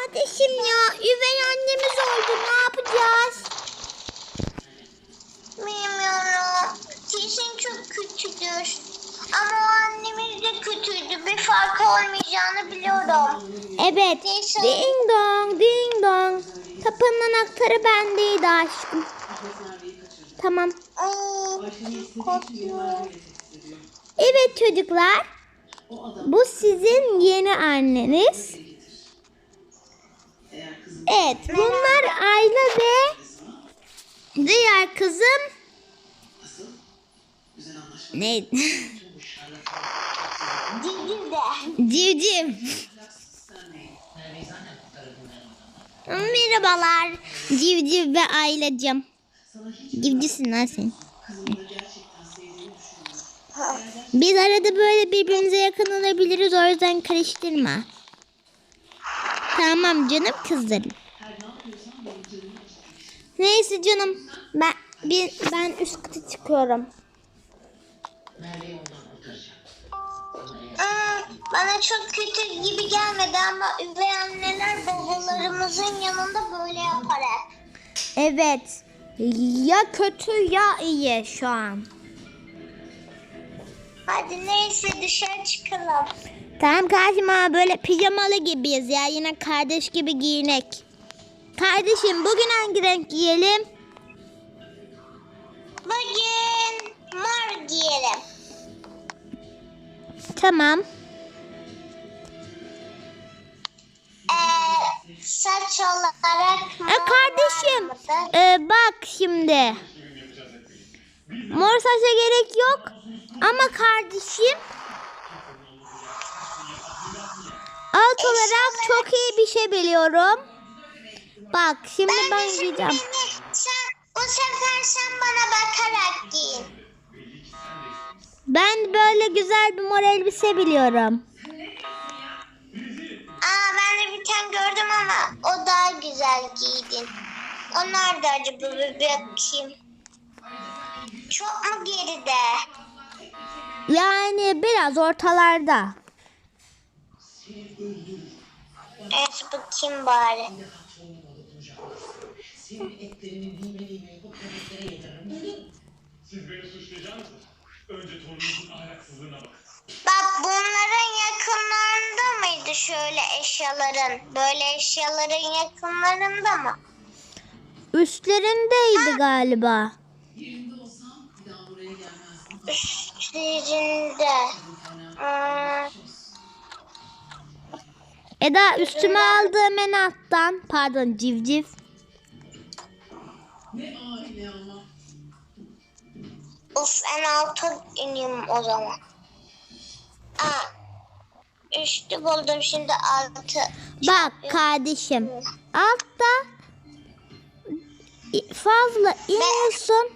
Kardeşim ya üvey annemiz oldu ne yapacağız? Bilmiyorum. Kesin çok kötüdür. Ama o annemiz de kötüydü. Bir farkı olmayacağını biliyorum. Evet. Neyse. Ding dong ding dong. Kapının anahtarı bendeydi aşkım. Tamam. Korkuyorum. Evet çocuklar. Bu sizin yeni anneniz. Evet bunlar Ayla ve diğer kızım ne? Civciv de. Civciv. Merhabalar Civciv ve Aylacığım. Civcivsin lan sen. Biz arada böyle birbirimize yakın olabiliriz o yüzden karıştırma. Tamam canım kızlarım. Neyse canım ben bir, ben üst kata çıkıyorum. Hmm, bana çok kötü gibi gelmedi ama üvey anneler babalarımızın yanında böyle yapar hep. Evet. Ya kötü ya iyi şu an. Hadi neyse dışarı çıkalım. Tamam kardeşim ama böyle pijamalı gibiyiz ya. Yine kardeş gibi giyinek. Kardeşim bugün hangi renk giyelim? Bugün mor giyelim. Tamam. Ee, saç olarak E mor kardeşim var mıdır? e, bak şimdi. Mor saça gerek yok. Ama kardeşim alt olarak çok iyi bir şey biliyorum. Bak şimdi ben de giyeceğim. beni- sen, bu sefer sen bana bakarak giyin. Ben böyle güzel bir mor elbise biliyorum. Aa ben de bir tane gördüm ama o daha güzel giydin. O nerede acaba bir bakayım. Çok mu geride? Yani biraz ortalarda. Evet bakayım bari. Siz beni suçlayacak mısınız? Önce torununuzun ahlaksızlığına bakın. Bak bunların yakınlarında mıydı şöyle eşyaların? Böyle eşyaların yakınlarında mı? Üstlerindeydi galiba. Üstlerinde. Hmm, Eda üstüme aldığım en alttan. Pardon civciv. Of en alta ineyim o zaman. Aa, üstü buldum şimdi altı. Bak kardeşim. Altta fazla iniyorsun.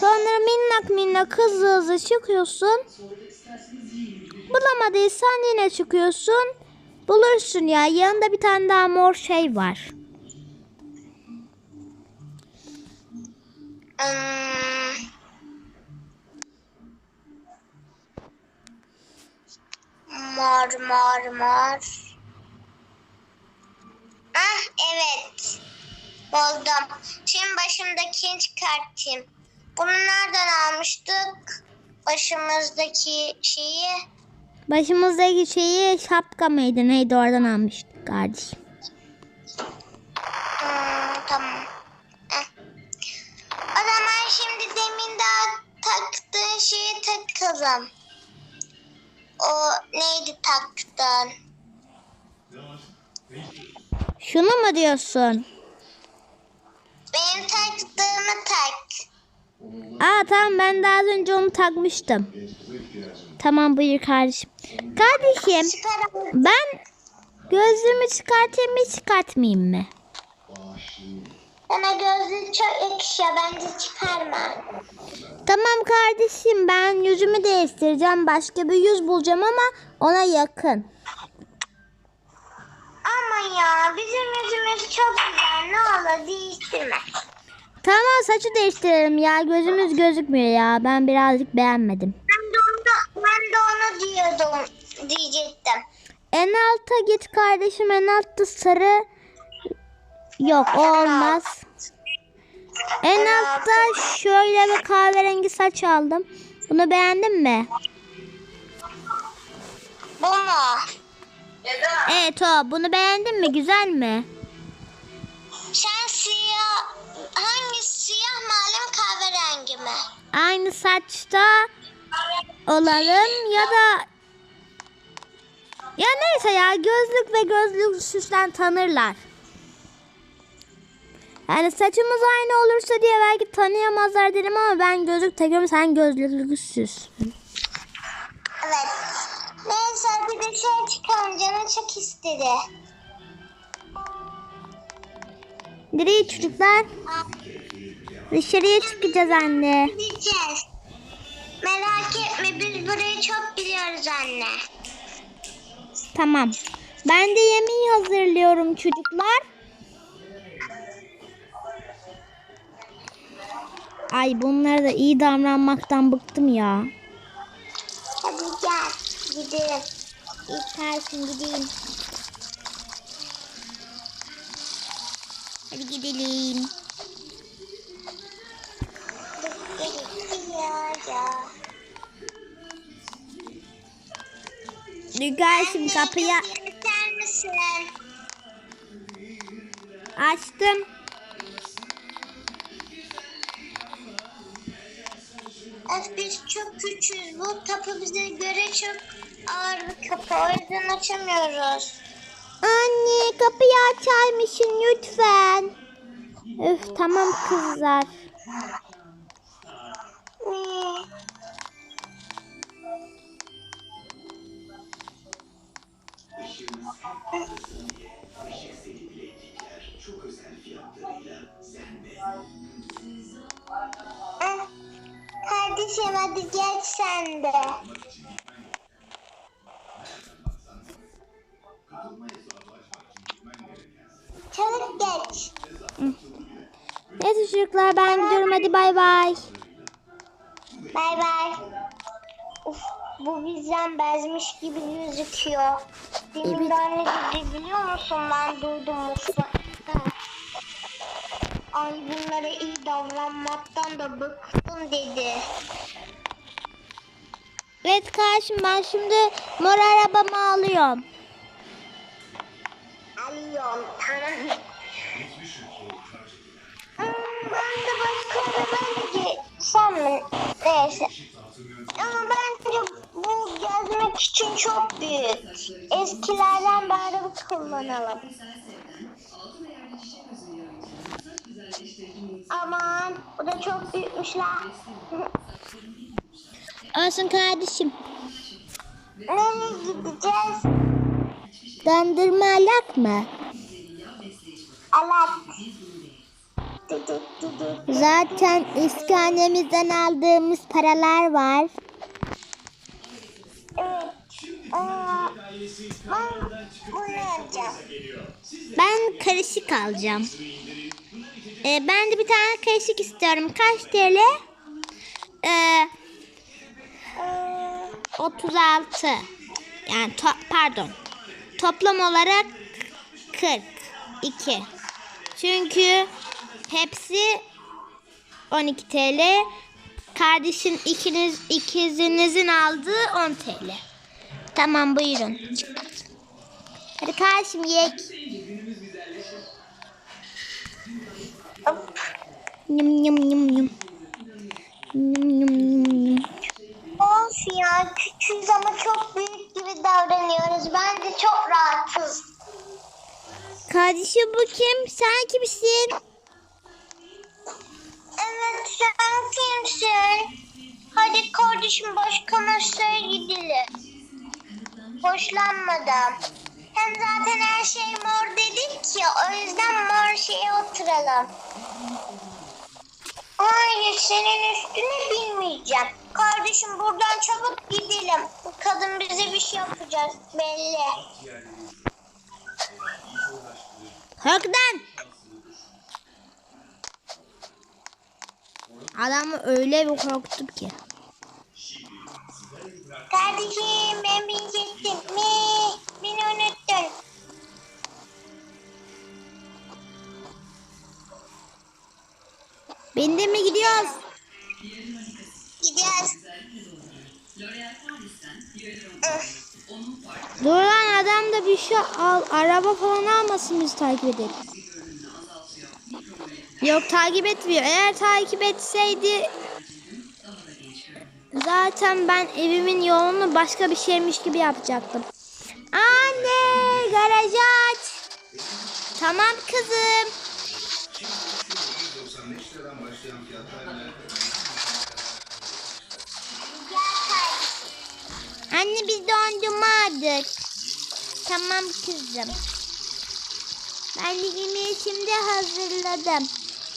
Sonra minnak minnak hızlı hızlı çıkıyorsun. Bulamadıysan yine çıkıyorsun. Bulursun ya. Yanında bir tane daha mor şey var. Hmm. Mor mor mor. Ah evet. Buldum. Şimdi başımdakini çıkartayım. Bunu nereden almıştık? Başımızdaki şeyi. Başımızdaki şeyi şapka mıydı neydi oradan almıştık kardeşim. Hmm, tamam. Eh. O zaman şimdi demin daha taktığın şeyi takalım. O neydi taktığın? Şunu mu diyorsun? Benim taktığımı tak. Aa tamam ben daha önce onu takmıştım. Tamam buyur kardeşim. Kardeşim ben gözlüğümü çıkartayım mı çıkartmayayım mı? Bana gözlüğü çok yakışıyor. Bence çıkarma. Tamam kardeşim ben yüzümü değiştireceğim. Başka bir yüz bulacağım ama ona yakın. Ama ya bizim yüzümüz çok güzel. Ne olur değiştirme. Tamam saçı değiştirelim ya. Gözümüz gözükmüyor ya. Ben birazcık beğenmedim. Ben de onu, diyordum. Diyecektim. En alta git kardeşim. En altta sarı. Yok o olmaz. En altta şöyle bir kahverengi saç aldım. Bunu beğendin mi? Bu mu? Evet o. Bunu beğendin mi? Güzel mi? Sen siyah, hangi siyah malum kahverengi mi? Aynı saçta olalım ya da ya neyse ya gözlük ve gözlük süsten tanırlar. Yani saçımız aynı olursa diye belki tanıyamazlar dedim ama ben gözlük takıyorum sen gözlüklü süs. Evet. Neyse bir de şey çıkalım canım çok istedi. Nereye çocuklar? Dışarıya çıkacağız anne. Gideceğiz. Merak etme biz burayı çok biliyoruz anne. Tamam. Ben de yemeği hazırlıyorum çocuklar. Ay bunlara da iyi davranmaktan bıktım ya. Hadi gel gidelim. İlk tersin gideyim. Hadi gidelim. Gidiyor ya. Rüzgar şimdi kapıyı Yeter misin? açtım. Öf biz çok küçüğüz. Bu kapı bize göre çok ağır bir kapı. O yüzden açamıyoruz. Anne kapıyı açar mısın lütfen? Öf tamam kızlar. Ah, Kardeşim hadi geç sen de. Çabuk geç. Neyse çocuklar ben gidiyorum hadi bay bay. Bay bay. Uf, bu bizden bezmiş gibi gözüküyor. Benim Evet. de anne dedi biliyor musun ben duydum mutfakta. Ay bunlara iyi davranmaktan da bıktım dedi. Evet kardeşim ben şimdi mor arabamı alıyorum. Alıyorum tamam. Hmm, Ben de başka bir bence mi? Neyse. Ama bence bu gezmek için çok büyük. Eskilerden bir araba kullanalım. Aman bu da çok büyükmüş la. Olsun kardeşim. Nereye gideceğiz? Dondurma alak mı? Düdük. Zaten eski annemizden aldığımız paralar var. Evet. Aa, ben bunu yapacağım. Ben karışık alacağım. Ee, ben de bir tane karışık istiyorum. Kaç TL? Ee, Ee, 36. Yani to- pardon. Toplam olarak 42. Çünkü hepsi 12 TL. Kardeşin ikiniz ikizinizin aldığı 10 TL. Tamam buyurun. Hadi kardeşim yek. Yum yum yum yum. Yum yum yum yum. Of ya küçüğüz ama çok büyük gibi davranıyoruz. Bence çok rahatız. Kardeşim bu kim? Sen kimsin? Evet sen kimsin? Hadi kardeşim başka masaya gidelim. Hoşlanmadım. Hem zaten her şey mor dedik ya o yüzden mor şeye oturalım. Hayır senin üstüne binmeyeceğim. Kardeşim buradan çabuk gidelim. Bu kadın bize bir şey yapacak belli. Korkudan. Adamı öyle bir korkuttum ki. Kardeşim ben binecektim. Mi? Beni Bindi mi gidiyoruz? Gidiyoruz. Dur lan adam da bir şey al. Araba falan almasın bizi takip edelim. Yok takip etmiyor. Eğer takip etseydi zaten ben evimin yolunu başka bir şeymiş gibi yapacaktım. Anne garajı aç. Tamam kızım. Anne biz dondurma aldık. Tamam kızım. Ben de yemeği şimdi hazırladım.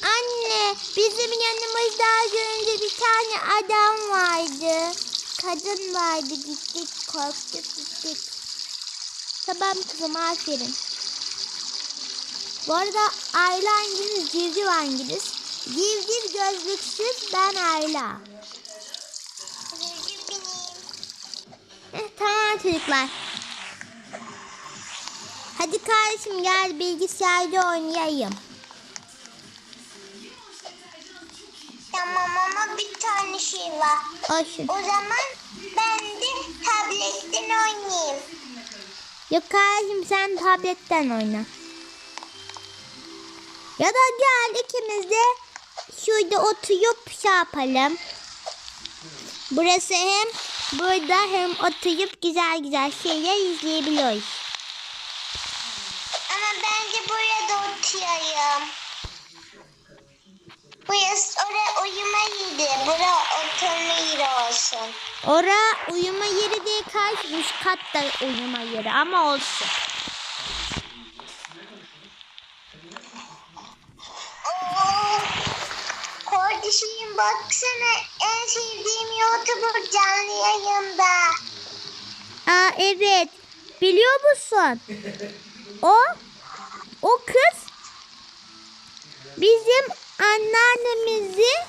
Anne bizim yanımızda az önce bir tane adam vardı. Kadın vardı gittik korktuk gittik. Tamam kızım aferin. Bu arada Ayla hanginiz civciv hanginiz? Civciv gözlüksüz ben Ayla. Tamam çocuklar. Hadi kardeşim gel bilgisayarda oynayayım. Tamam ama bir tane şey var. Olsun. O zaman ben de tabletten oynayayım. Yok kardeşim sen tabletten oyna. Ya da gel ikimiz de şurada oturup şey yapalım. Burası hem burada hem oturup güzel güzel şeyler izleyebiliyoruz. Ama bence burada oturayım. Burası oraya uyuma yeri. Bura oturma yeri olsun. Ora uyuma yeri kardeşim üst katta uyuma yeri ama olsun. Kardeşim baksana en sevdiğim YouTuber canlı yayında. Aa evet. Biliyor musun? O o kız bizim anneannemizin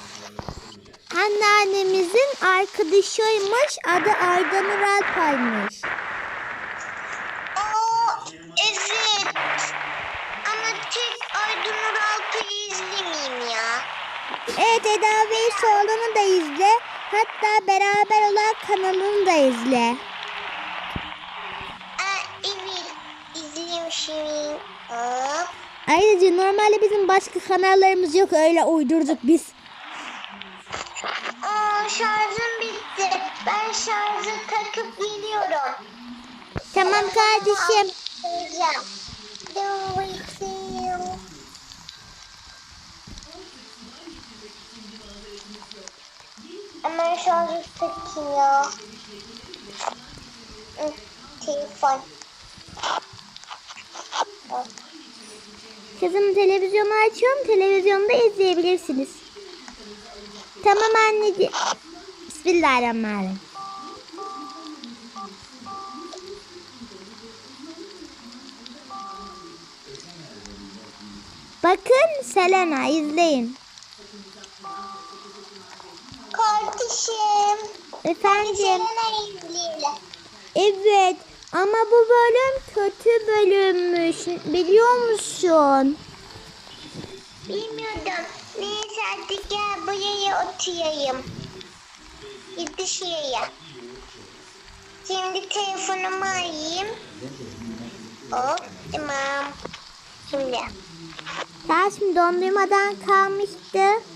anneannemizin arkadaşıymış. Adı Arda Nur Alpay'mış. Oo, evet. Ama tek ya. Evet Eda Veysoğlu'nu da izle. Hatta beraber olan kanalını da izle. Aa, evet. Hop. Ayrıca normalde bizim başka kanallarımız yok. Öyle uydurduk biz. Aa, şarjım bitti. Ben şarjı takıp geliyorum. Tamam kardeşim. Söyleyeceğim. Hemen şarjı takayım ya. Telefon. Kızım televizyonu açıyorum. Televizyonda izleyebilirsiniz. Tamam anneciğim. Bismillahirrahmanirrahim. Bakın Selena izleyin. Efendim. Evet ama bu bölüm kötü bölümmüş. Biliyor musun? Bilmiyordum. Neyse hadi gel buraya oturayım. Gitti şuraya. Şimdi telefonumu alayım. Hop tamam. Şimdi. Ya şimdi dondurmadan kalmıştı.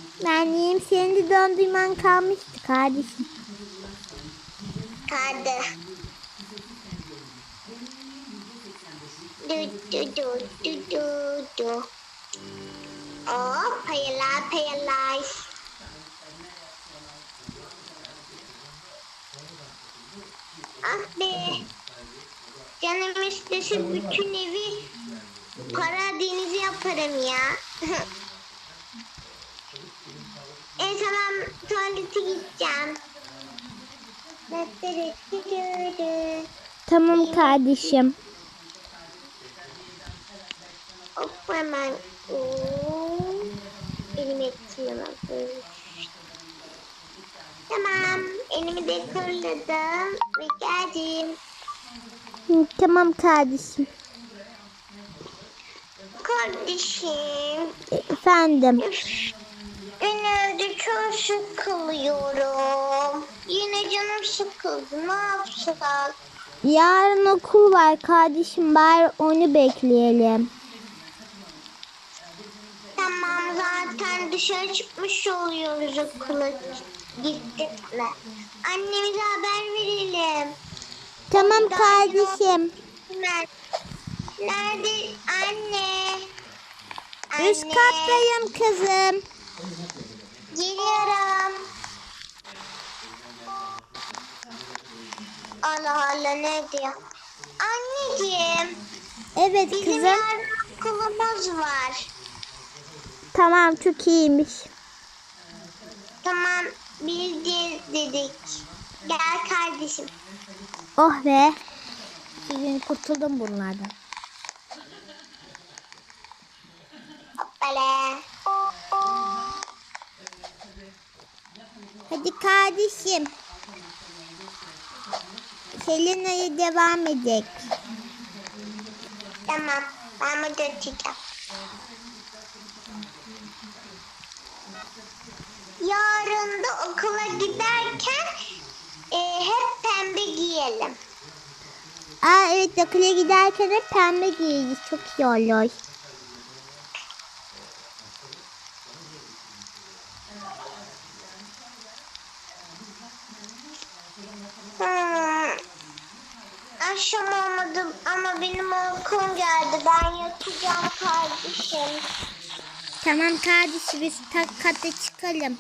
De dondurman kalmıştı kardeşim. Kaldı. Du du du du du du. Hop payalar payalar. Ah be. Canım istese bütün evi para denizi yaparım ya. en tamam tuvalete gideceğim. Tamam kardeşim. Hop hemen. Elimi etkilemem. Tamam. Elimi de kuruladım ve geldim. Tamam kardeşim. Kardeşim. E, Efendim. Üf, Önü sıkılıyorum. Yine canım sıkıldı. Ne yapsak? Yarın okul var kardeşim bari onu bekleyelim. Tamam zaten dışarı çıkmış oluyoruz okula gittik mi? Annemize haber verelim. Tamam kardeşim. Nerede? Nerede? Anne. Üst Anne. kattayım kızım. Geliyorum. Allah Allah ne diyor? Anneciğim Evet bizim kızım. yarın okulumuz var. Tamam çok iyiymiş. Tamam bileceğiz dedik. Gel kardeşim. Oh be. Bugün kurtuldum bunlardan. Hoppala. Hadi kardeşim. Selena'ya devam edecek. Tamam ben bunu açacağım. Yarın da okula giderken e, hep pembe giyelim. Aa evet okula giderken hep pembe giyeceğiz. Çok iyi olur. Hmm. Akşam olmadı ama benim uykum geldi. Ben yatacağım kardeşim. Tamam kardeşim biz tak kata çıkalım.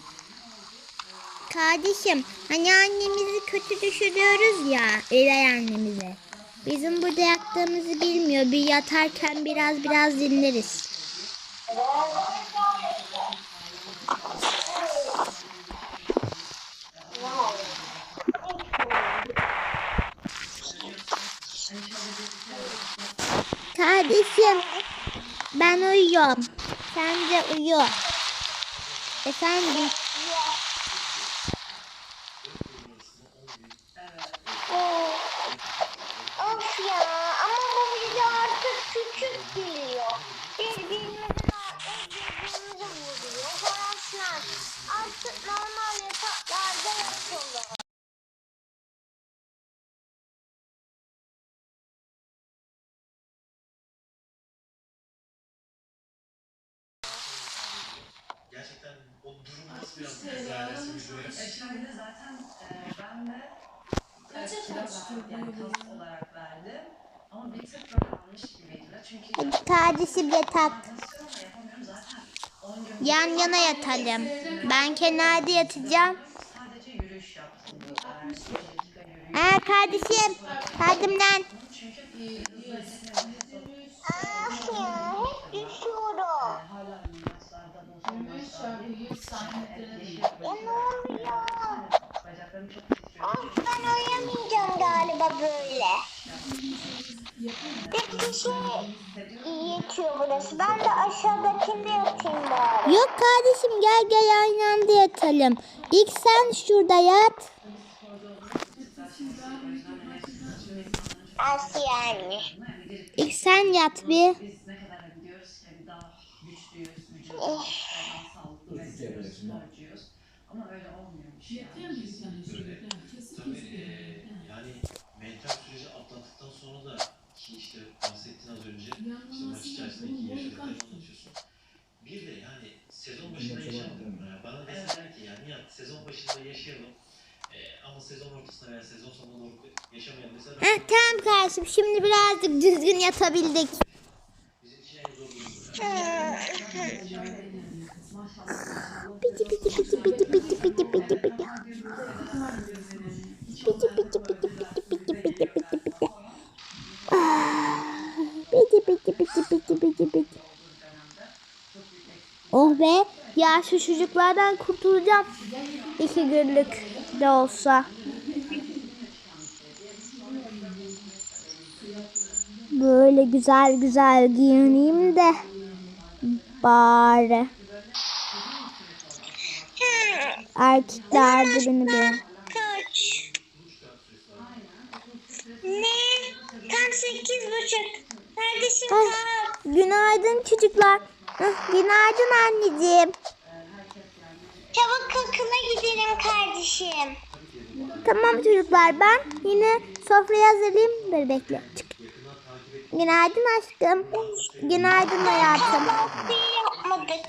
Kardeşim hani annemizi kötü düşürüyoruz ya üvey annemize. Bizim burada yattığımızı bilmiyor. Bir yatarken biraz biraz dinleriz. Kardeşim ben uyuyorum. Sen de uyu. Efendim Of ya ama bu bize artık küçük geliyor. Birbirimize birbirimize vuruyor falan filan. Artık normal yataklarda yatalım. Gerçekten o durum nasıl biraz güzelleşsin bizlere? Şöyle zaten e, ben de evet, kilo verdim, yani kas olarak verdim. Ama bir tık böyle almış gibiydiler. Çünkü hadi kardeşim yatak. yapamıyorum da yapamıyorum zaten. 10 gün Yan yana yatalım. Ben kenarda yatacağım. sadece yürüyüş yaptım. Eğer 5 dakika yürüyüş. Ha kardeşim. Kardımdan. Çünkü Of ya hep düşüyorum. Ya ne oluyor? Bacaklarım çok titriyor. Of ben uyuyamayacağım galiba böyle. Peki şey iyi yetiyor burası. Ben de aşağıdakinde yatayım bari. Yok kardeşim gel gel aynı anda yatalım. İlk sen şurada yat. Nasıl yani? İlk sen yat bir. Biz anlatıyorsun. Bir de yani sezon başında yaşamadım. Bana deseler ki yani Nihat sezon başında yaşayalım eee, ama sezon ortasında veya sezon sonuna doğru yaşamayalım mesela Heh, tamam kardeşim şimdi birazcık düzgün yatabildik. bizim için en zor durum. Piti piti piti piti piti piti piti piti. Piti piti piti piti piti piti piti piti. Ah, Piti piti piti piti piti piti. Oh be ya şu çocuklardan kurtulacağım. İki günlük de olsa. Böyle güzel güzel giyineyim de bari. Erkekler de beni beğen. Kaç? Ne? Tam sekiz buçuk. Kardeşim kalk. günaydın çocuklar. Günaydın anneciğim. Çabuk okula gidelim kardeşim. Tamam çocuklar ben yine sofrayı hazırlayayım. Dur bekle. Çık. Günaydın aşkım. Günaydın hayatım. Kahvaltıyı yapmadık.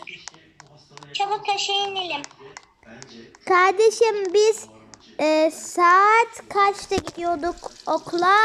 Çabuk aşağı inelim. Kardeşim biz e, saat kaçta gidiyorduk okula?